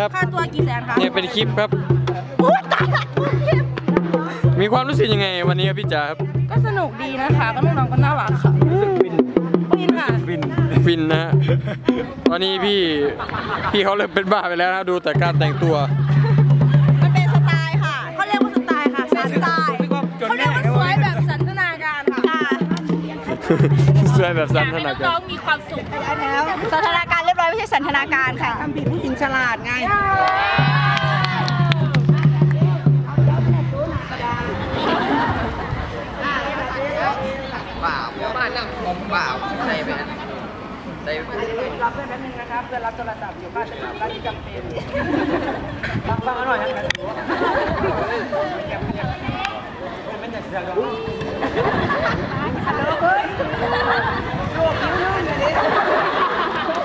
ปฟรีครับค่าตัวกี่แสนคะเนี่ยเป็นคลิปครับมีความรู้สึกยังไงวันนี้ครับพี่จ๋าครับก็สนุกดีนะคะก็น้องๆก็น่ารักค่ะฟินค่ะฟินนะฮะตอนนี้พี่พี่เขาเริ่มเป็นบ้าไปแล้วนะดูแต่การแต่งตัว มันเป็นสไตล์ค่ะเขาเรียกว่าสไตล์ค่ะสไตล์เขาเรียกว่าสวยแบบสันทนาการค่ะสวยแบบอสัยานกทให้นาน้กาอรงๆมีความสุขแล้วสันทนาการ ช่สันทนาการค่ะทำผิดผู้หญิงฉลาดไงเปล่าบ้านนั่งผมเปล่าใส่ไปใส่รับเพื่อนแป๊บนึงนะครับเพื่อนรับโทรศัพท์อยู่บ้านจะทำการที่จำเป็นฟังฟังอร่อยนะฮัลโหลเฮ้ยโลกยิ้มลื่นเลยดิ โอ้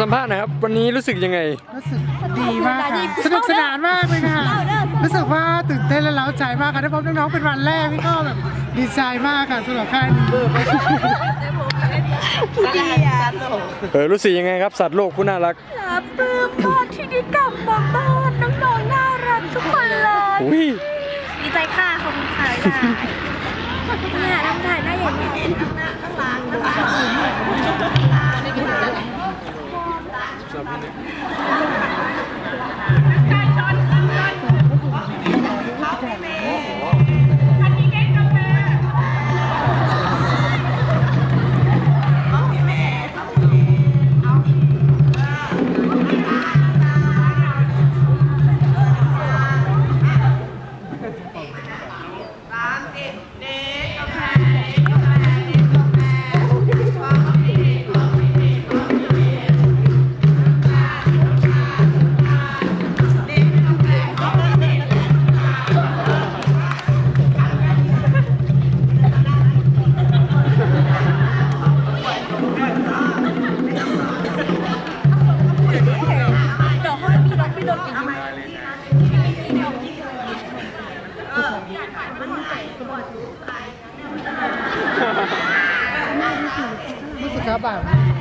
สัมภาษณ์หนะครับ วันนี้รู้สึกยังไง รู้สึกดีมากค่ะสนุกสนานมากเลยค่ะ รู้สึกว่าตื่นเต้นและเล้าใจมากค่ะได้พบน้องๆเป็นวันแรกนี่ก็แบบดีใจมากค่ะสำหรับค่ายนี้ดีอะเออรู้สึกยังไงครับสัตว์โลกผู้น่ารักปลาปลื้มมากที่ได้กลับมาบ้านน้องๆน่ารักทุกคนเลยอุ้ยดีใจค่ะขอบคุณค่ะเนี่ยน้ำถ่ายหน้าอย่างนี้รู้สึกครับแบบเล Pues, Sabine. 咋办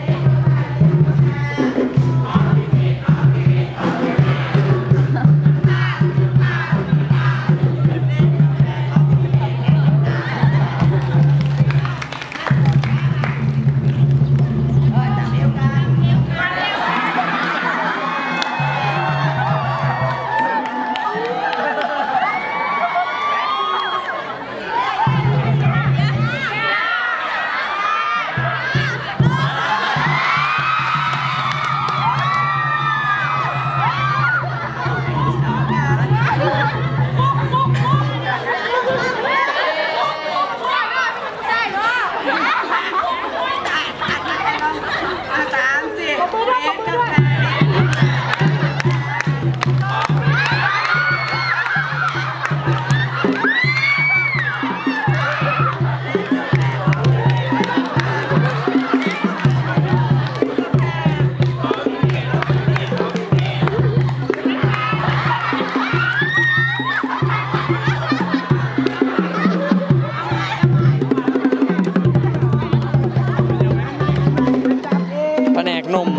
นม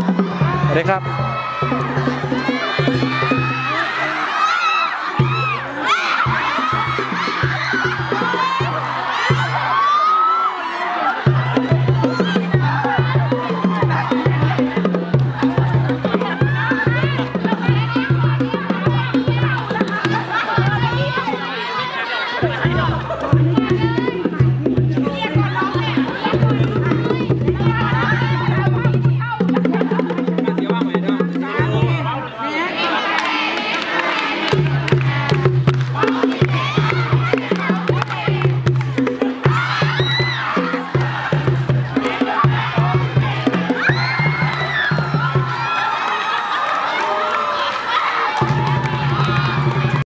นะครับ